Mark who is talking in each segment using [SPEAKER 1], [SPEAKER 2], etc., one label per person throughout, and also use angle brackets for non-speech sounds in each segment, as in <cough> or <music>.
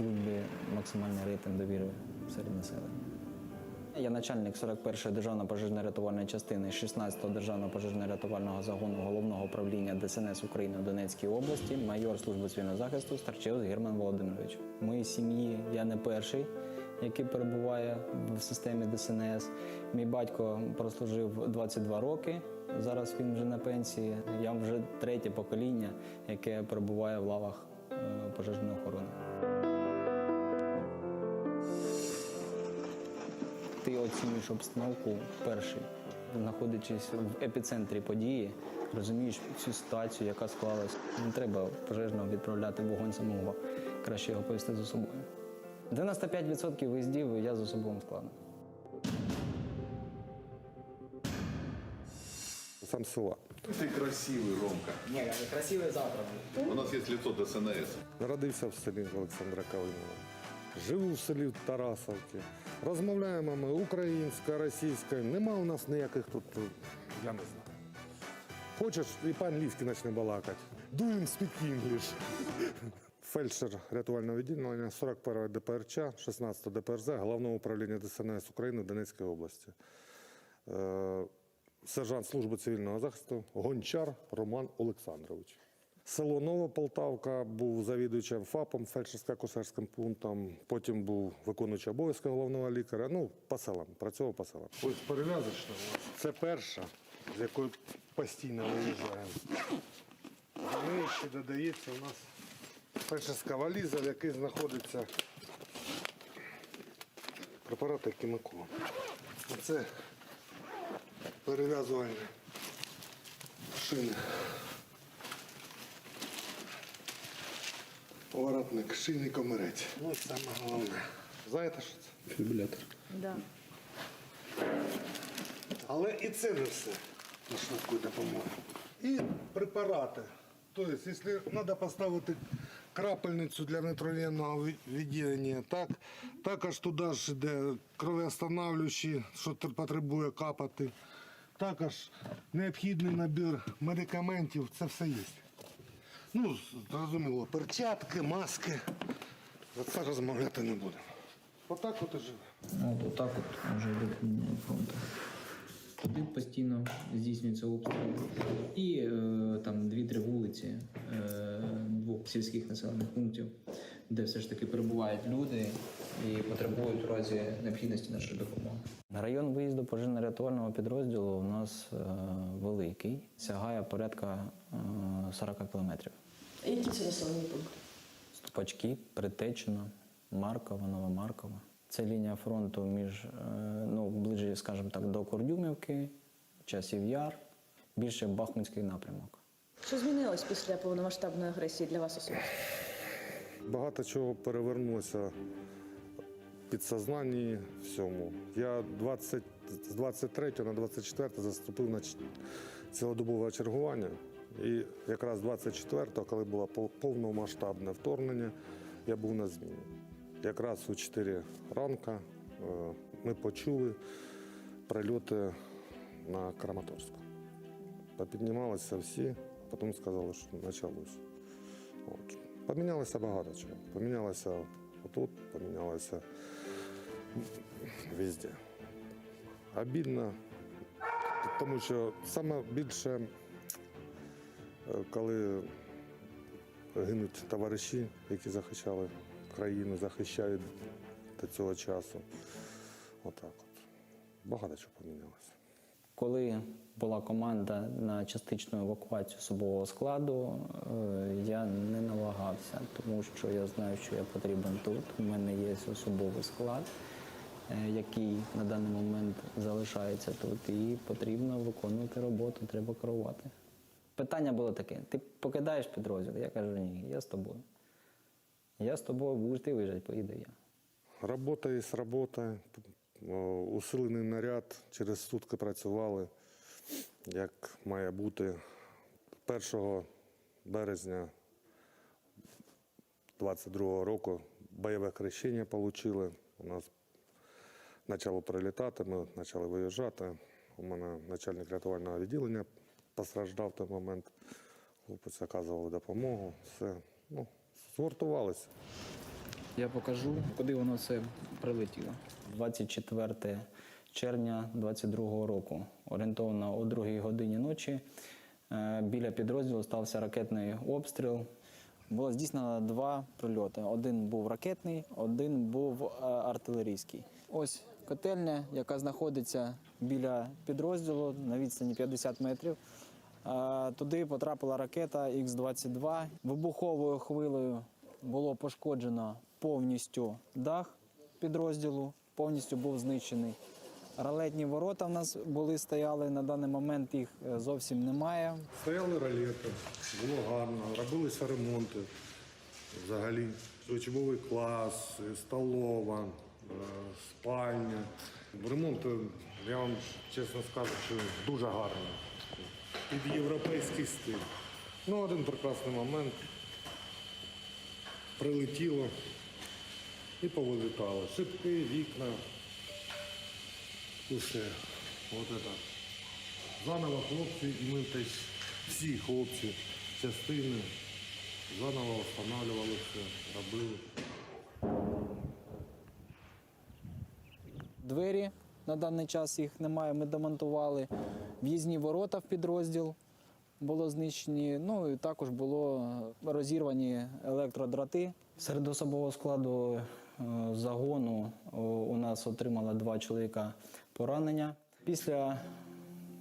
[SPEAKER 1] собі максимальний рейтинг довіри серед населення. Я начальник 41-ї державної пожежно-рятувальної частини 16-го державного пожежно-рятувального загону головного управління ДСНС України у Донецькій області, майор служби цивільного захисту Старчеус Герман Володимирович. В моїй сім'ї я не перший, який перебуває в системі ДСНС. Мій батько прослужив 22 роки. Зараз він вже на пенсії. Я вже третє покоління, яке перебуває в лавах е, пожежної охорони. Ти оцінюєш обстановку перший, знаходячись в епіцентрі події, розумієш цю ситуацію, яка склалась. Не треба пожежного відправляти вогонь самого. Краще його повести за собою. 95% виїздів я за собою складно.
[SPEAKER 2] Сам з села.
[SPEAKER 3] Ты красивый, Ромка.
[SPEAKER 1] Ні, красивий завтра.
[SPEAKER 3] У нас есть лицо ДСНС.
[SPEAKER 2] Народився в селі Олександра Калинова. Живу в селі Тарасовки. Розмовляємо ми українською, російською. Нема у нас ніяких тут, е, я не знаю. Хочеш, і по-англійськи почне балакати. Do you speak English? Фельдшер рятувального відділення 41 ДПРЧ, 16 ДПРЗ, Головного управління ДСНС України в Донецькій області. Е, Сержант служби цивільного захисту Гончар Роман Олександрович. Село Новополтавка був завідуючим ФАПом, фельдшерсько-акушерським пунктом. Потім був виконуючий обов'язки головного лікаря. Ну, по селам, працював по селам. Ось перев'язочна. Це перша, з якою постійно виїжджаємо. До неї ще додається у нас фельдшерська валіза, в якій знаходиться препарати Кімико. Оце перев'язувальні шини. Поворотник, шийний комірець. Ну саме головне. Знаєте, що це?
[SPEAKER 1] Фібулятор.
[SPEAKER 4] Да.
[SPEAKER 2] Але і це не все на швидку допомогу. І препарати. Тобто, якщо треба поставити крапельницю для нетровенного відділення, так, також туди ж йде кровоостанавлюючі, що потребує капати. Також необхідний набір медикаментів, це все є. Ну, зрозуміло, перчатки, маски. За це розмовляти не будемо. Отак от і живе.
[SPEAKER 1] От отак от вже від лінії фронту. Туди постійно здійснюється обстріл. І е, там дві-три вулиці е, двох сільських населених пунктів, де все ж таки перебувають люди і потребують у разі необхідності нашої допомоги. Район виїзду пожежно-рятувального підрозділу у нас е, великий, сягає порядка е, 40 кілометрів.
[SPEAKER 4] Які це населені пункти?
[SPEAKER 1] Ступачки, Притечина, Маркова, Новомаркова. Це лінія фронту між, е, ну, ближче, скажімо так, до Кордюмівки, часів Яр, більше Бахмутський напрямок.
[SPEAKER 4] Що змінилось після повномасштабної агресії для вас особисто?
[SPEAKER 2] Багато чого перевернулося в підсознанні всьому. Я 20, з 23 на 24 заступив на цілодобове чергування. І якраз 24-го, коли було повномасштабне вторгнення, я був на зміні. Якраз у 4 ранка е, ми почули прильоти на Краматорську. Попіднімалися всі, потім сказали, що почалось. От. Помінялося багато чого. Помінялося отут, помінялося везде. Обідно, тому що саме більше, е, коли гинуть товариші, які захищали країну, захищають до цього часу. Отак от. Багато чого помінялося.
[SPEAKER 1] Коли була команда на частичну евакуацію особового складу, е, я не налагався, тому що я знаю, що я потрібен тут. У мене є особовий склад, е, який на даний момент залишається тут, і потрібно виконувати роботу, треба керувати. Питання було таке: ти покидаєш підрозділ? Я кажу, ні, я з тобою. Я з тобою будеш ти виїжджати, поїду я.
[SPEAKER 2] Робота є робота. Усилений наряд, через сутки працювали, як має бути. 1 березня 22 року бойове хрещення отримали. У нас почало прилітати, ми почали виїжджати. У мене начальник рятувального відділення постраждав в той момент. Хлопець оказували допомогу. Все. Ну, згуртувалися.
[SPEAKER 1] Я покажу, куди воно все прилетіло. 24 червня 22 року, орієнтовно о 2 годині ночі, е, біля підрозділу стався ракетний обстріл. Було здійснено два прильоти. Один був ракетний, один був е, артилерійський. Ось котельня, яка знаходиться біля підрозділу на відстані 50 метрів. Е, Туди потрапила ракета Х-22. Вибуховою хвилею було пошкоджено повністю дах підрозділу, повністю був знищений. Ролетні ворота в нас були, стояли на даний момент їх е, зовсім немає.
[SPEAKER 2] Стояли ролети, було гарно, робилися ремонти. Взагалі, учбовий клас, е, столова, е, спальня. Ремонт, я вам чесно скажу, що дуже гарний. Під європейський стиль. Ну, один прекрасний момент. Прилетіло і повилітало. Шибки, вікна. Усе. От це. Заново хлопці, і ми теж всі хлопці частини заново встановлювали все, робили.
[SPEAKER 1] Двері на даний час їх немає. Ми демонтували. В'їзні ворота в підрозділ було знищені. Ну і також було розірвані електродрати. Серед особового складу загону е, у нас отримало два чоловіка поранення. Після,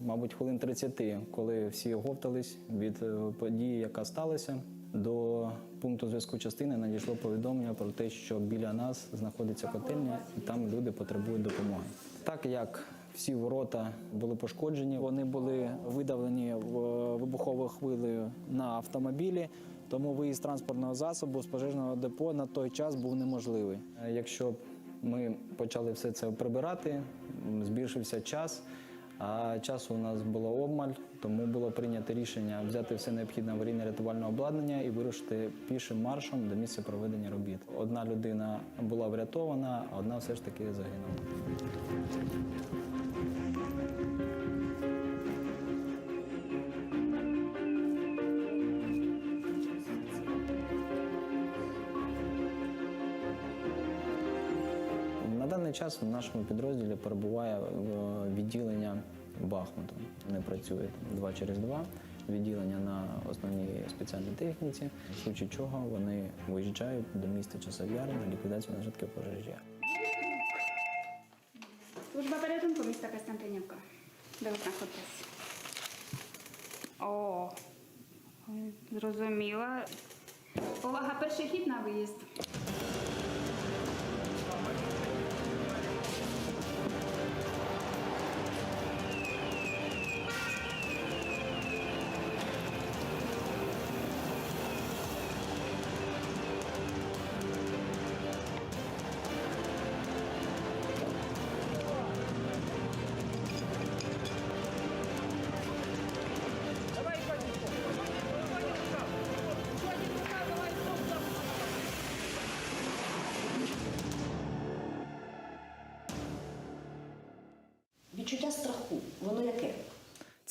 [SPEAKER 1] мабуть, хвилин 30, коли всі оговтались від е, події, яка сталася, до пункту зв'язку частини надійшло повідомлення про те, що біля нас знаходиться котельня, і там люди потребують допомоги. Так як всі ворота були пошкоджені, вони були видавлені в- вибуховою хвилею на автомобілі. Тому виїзд транспортного засобу з пожежного депо на той час був неможливий. Якщо ми почали все це прибирати, збільшився час. А часу у нас було обмаль, тому було прийнято рішення взяти все необхідне аварійне рятувальне обладнання і вирушити пішим маршем до місця проведення робіт. Одна людина була врятована, а одна все ж таки загинула. Час в нашому підрозділі перебуває е, відділення Бахмуту. Вони працюють два через два. Відділення на основній спеціальній техніці, в случаї чого вони виїжджають до міста Часов'яр на ліквідацію наслідків пожежі.
[SPEAKER 5] Служба порятунку міста Костянтинівка. Де ви знаходитесь? О, зрозуміла. Увага, перший хід на виїзд.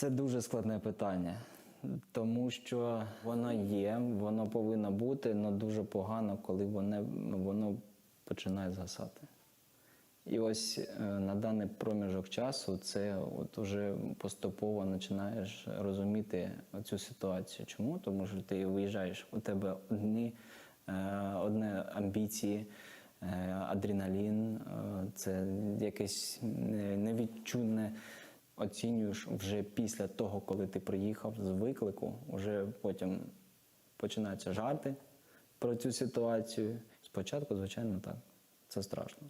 [SPEAKER 1] Це дуже складне питання, тому що воно є, воно повинно бути, але дуже погано, коли воно, воно починає згасати. І ось е, на даний проміжок часу це от уже поступово починаєш розуміти цю ситуацію. Чому? Тому що ти виїжджаєш, у тебе одні, е, одне амбіції, е, адреналін, це якесь не- невідчутне. Оцінюєш вже після того, коли ти приїхав з виклику, вже потім починаються жарти про цю ситуацію. Спочатку, звичайно, так. Це страшно.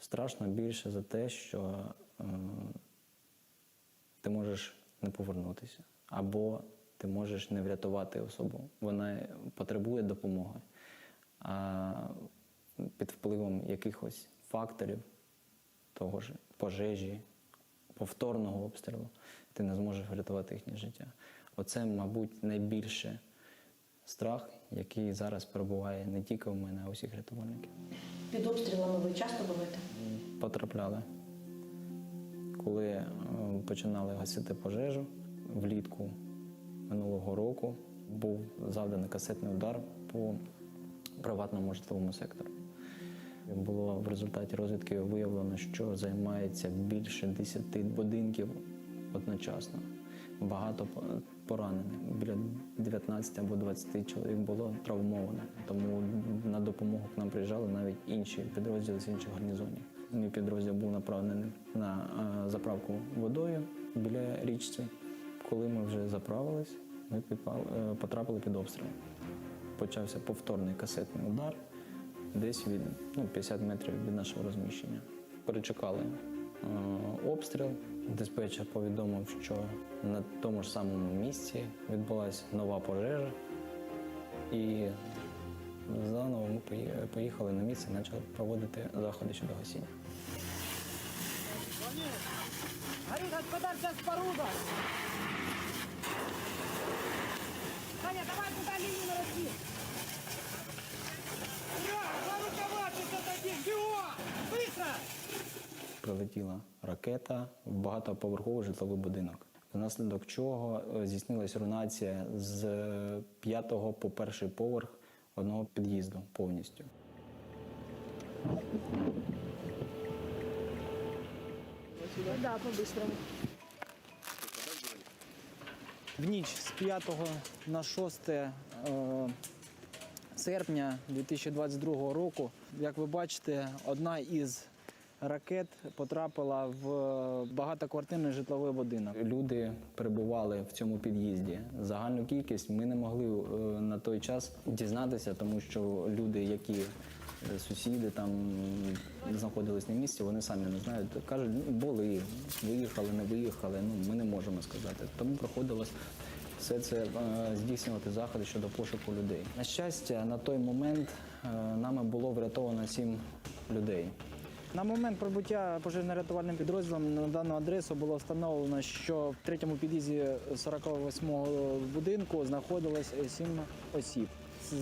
[SPEAKER 1] Страшно більше за те, що е, ти можеш не повернутися, або ти можеш не врятувати особу. Вона потребує допомоги. А під впливом якихось факторів, того ж пожежі, повторного обстрілу, ти не зможеш врятувати їхнє життя. Оце, мабуть, найбільше страх, який зараз перебуває не тільки у мене, а у всіх рятувальників.
[SPEAKER 4] Під обстрілами ви часто буваєте?
[SPEAKER 1] потрапляли. Коли е, починали гасити пожежу влітку минулого року, був завданий касетний удар по приватному житловому сектору. Було в результаті розвідки виявлено, що займається більше 10 будинків одночасно. Багато поранених. Біля 19 або 20 чоловік було травмовано. Тому на допомогу к нам приїжджали навіть інші підрозділи з інших гарнізонів. Мій підрозділ був направлений на е, заправку водою біля річці. Коли ми вже заправились, ми е, потрапили під обстріл. Почався повторний касетний удар десь від ну, 50 метрів від нашого розміщення. Перечекали е, обстріл. Диспетчер повідомив, що на тому ж самому місці відбулася нова пожежа. І заново ми поїхали на місце і почали проводити заходи щодо гасіння.
[SPEAKER 6] Горит господарская споруда! Саня, давай туда линию нарасти!
[SPEAKER 1] Прилетіла ракета в багатоповерховий житловий будинок, внаслідок чого е, здійснилась руйнація з е, п'ятого по перший поверх одного під'їзду повністю.
[SPEAKER 4] Да, по-быстрому.
[SPEAKER 1] В ніч з 5 на 6 е, серпня 2022 року, як ви бачите, одна із ракет потрапила в багатоквартирний житловий будинок. Люди перебували в цьому під'їзді. Загальну кількість ми не могли е, на той час дізнатися, тому що люди, які е, сусіди там знаходились на місці, вони самі не знають. Кажуть, «Ну, були, виїхали, не виїхали. Ну ми не можемо сказати. Тому приходилось все це е, здійснювати заходи щодо пошуку людей. На щастя, на той момент е, нами було врятовано сім людей. На момент прибуття пожежно-рятувальним підрозділом на дану адресу було встановлено, що в третьому під'їзді 48-го будинку знаходилось сім осіб.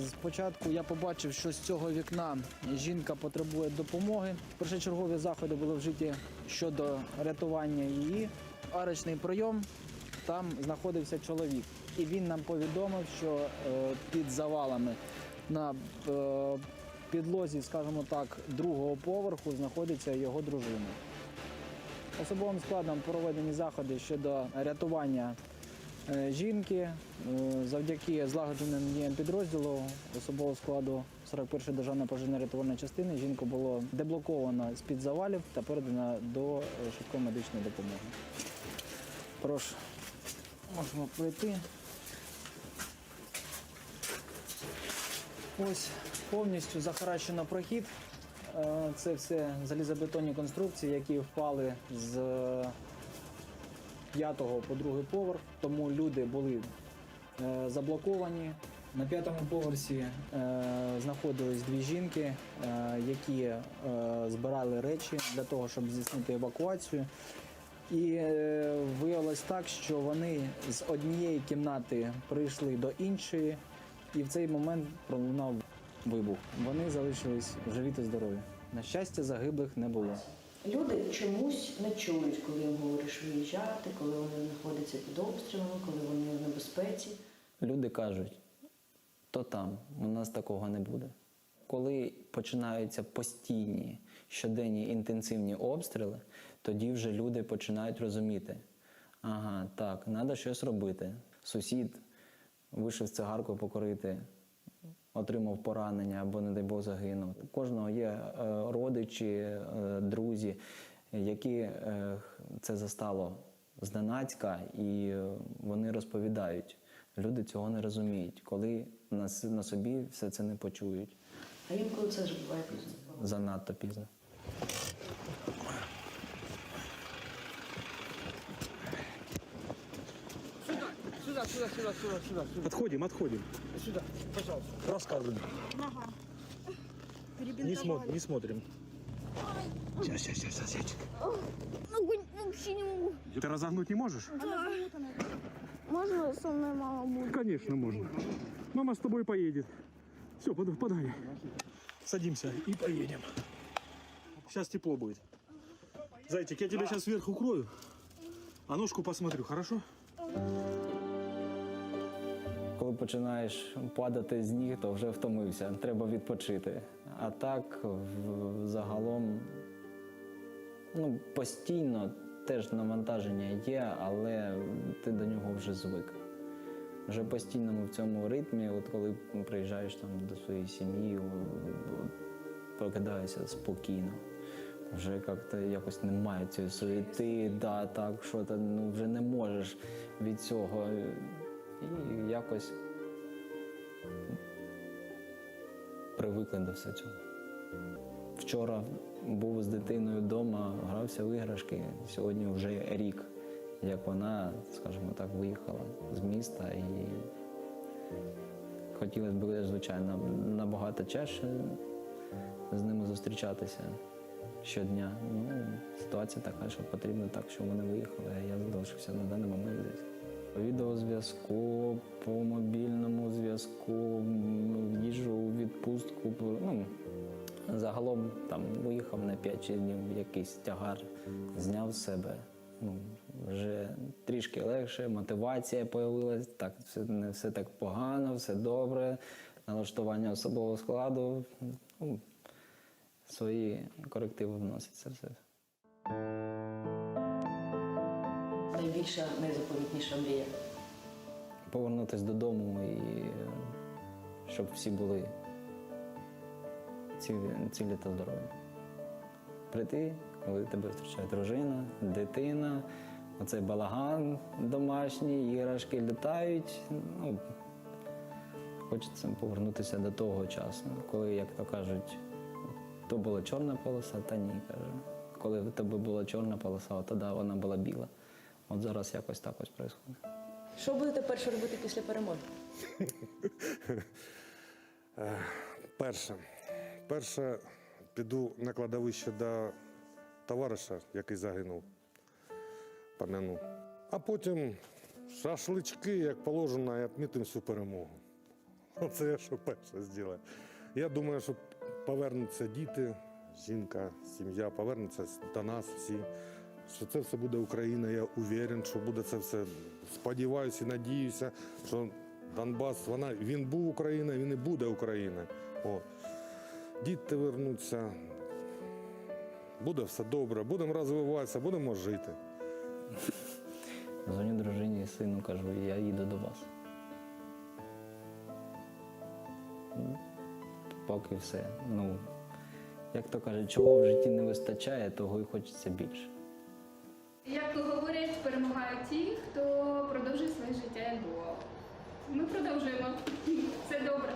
[SPEAKER 1] Спочатку я побачив, що з цього вікна жінка потребує допомоги. Першочергові заходи були вжиті щодо рятування її. Арочний прийом там знаходився чоловік, і він нам повідомив, що е, під завалами на е, підлозі, скажімо так, другого поверху знаходиться його дружина. Особовим складом проведені заходи щодо рятування е, жінки. Завдяки злагодженим діям підрозділу особового складу 41-ї державної пожежно-рятувальної частини жінку було деблоковано з-під завалів та передано до швидкої медичної допомоги. Прошу, можемо пройти. Ось повністю захаращено прохід. Е, Це все залізобетонні конструкції, які впали з п'ятого по другий поверх, тому люди були е, заблоковані. На п'ятому поверсі е, знаходились дві жінки, е, які е, збирали речі для того, щоб здійснити евакуацію. І е, виявилось так, що вони з однієї кімнати прийшли до іншої, і в цей момент пролунав вибух. Вони залишились живі та здорові. На щастя, загиблих не було.
[SPEAKER 4] Люди чомусь не чують, коли їм говориш виїжджати, коли вони знаходяться під обстрілами, коли вони в небезпеці.
[SPEAKER 1] Люди кажуть, то там, у нас такого не буде. Коли починаються постійні щоденні інтенсивні обстріли, тоді вже люди починають розуміти, ага, так, треба щось робити. Сусід вийшов з цигаркою покорити, отримав поранення або, не дай Бог, загинув. У кожного є е, родичі, е, друзі, які е, це застало зненацька, і вони розповідають. Люди цього не розуміють, коли на, собі все це не почують
[SPEAKER 4] А інколи це вже буває пізно.
[SPEAKER 1] занадто пізно.
[SPEAKER 6] Сюда, сюда, сюда, сюда.
[SPEAKER 7] Отходим, отходим.
[SPEAKER 6] Сюда, пожалуйста.
[SPEAKER 7] Рассказываем. Не, смотрим, не смотрим. Сейчас, сейчас, сейчас, сейчас, зайчик.
[SPEAKER 8] Могу, вообще не могу.
[SPEAKER 7] Ты разогнуть не можешь?
[SPEAKER 8] Можно со мной мама будет?
[SPEAKER 7] Конечно, можно. Мама с тобой поедет. Все, под, подай. Садимся и поедем. Сейчас тепло будет. Зайчик, я тебя сейчас сверху укрою, а ножку посмотрю, хорошо?
[SPEAKER 1] Починаєш падати з ніг, то вже втомився, треба відпочити. А так, загалом, ну, постійно теж навантаження є, але ти до нього вже звик. Вже постійно в цьому ритмі, от коли приїжджаєш там до своєї сім'ї, прокидаєшся спокійно. Вже як-то якось немає цієї суєти, да, так, що ти ну, вже не можеш від цього. І якось привикли до всього цього. Вчора був з дитиною вдома, грався в іграшки. Сьогодні вже рік, як вона, скажімо так, виїхала з міста і хотілося б, звичайно, набагато чаще з ними зустрічатися щодня. Ну, ситуація така, що потрібно так, що вони виїхали, а я залишився на даний момент здесь. Відеозв'язку, по мобільному зв'язку, м, їжджу у відпустку. Ну, загалом там виїхав на 5 днів, якийсь тягар зняв себе. Ну, вже трішки легше, мотивація з'явилась, так, все, не все так погано, все добре, налаштування особового складу. Ну, свої корективи вносяться все.
[SPEAKER 4] Найбільша, найзаповітніша мрія.
[SPEAKER 1] Повернутися додому і е, щоб всі були цілі, цілі та здорові. Прийти, коли тебе зустрічає дружина, дитина, оцей балаган домашній, іграшки літають. Ну, хочеться повернутися до того часу, коли, як то кажуть, то була чорна полоса, та ні, каже. Коли в тебе була чорна полоса, от тоді вона була біла. От зараз якось так ось відбувається.
[SPEAKER 4] Що будете перше робити після перемоги? <laughs>
[SPEAKER 2] Перше. Перше піду на кладовище до товариша, який загинув. Пам'яну. А потім шашлички, як положено, і відмітимо всю перемогу. Оце я що перше зроблю. Я думаю, що повернуться діти, жінка, сім'я, повернуться до нас всі. Що це все буде Україна, я уверен, що буде це все. Сподіваюся і надіюся, що Донбас, вона, він був Україною, він і буде Україною. О. Діти вернуться. Буде все добре, будемо розвиватися, будемо жити.
[SPEAKER 1] Дзвоню дружині і сину, кажу, я їду до вас. Ну, Поки все. Ну, як то кажуть, чого в житті не вистачає, того і хочеться більше.
[SPEAKER 5] Перемагають ті, хто продовжує своє життя як було. Ми продовжуємо. <laughs> Все добре.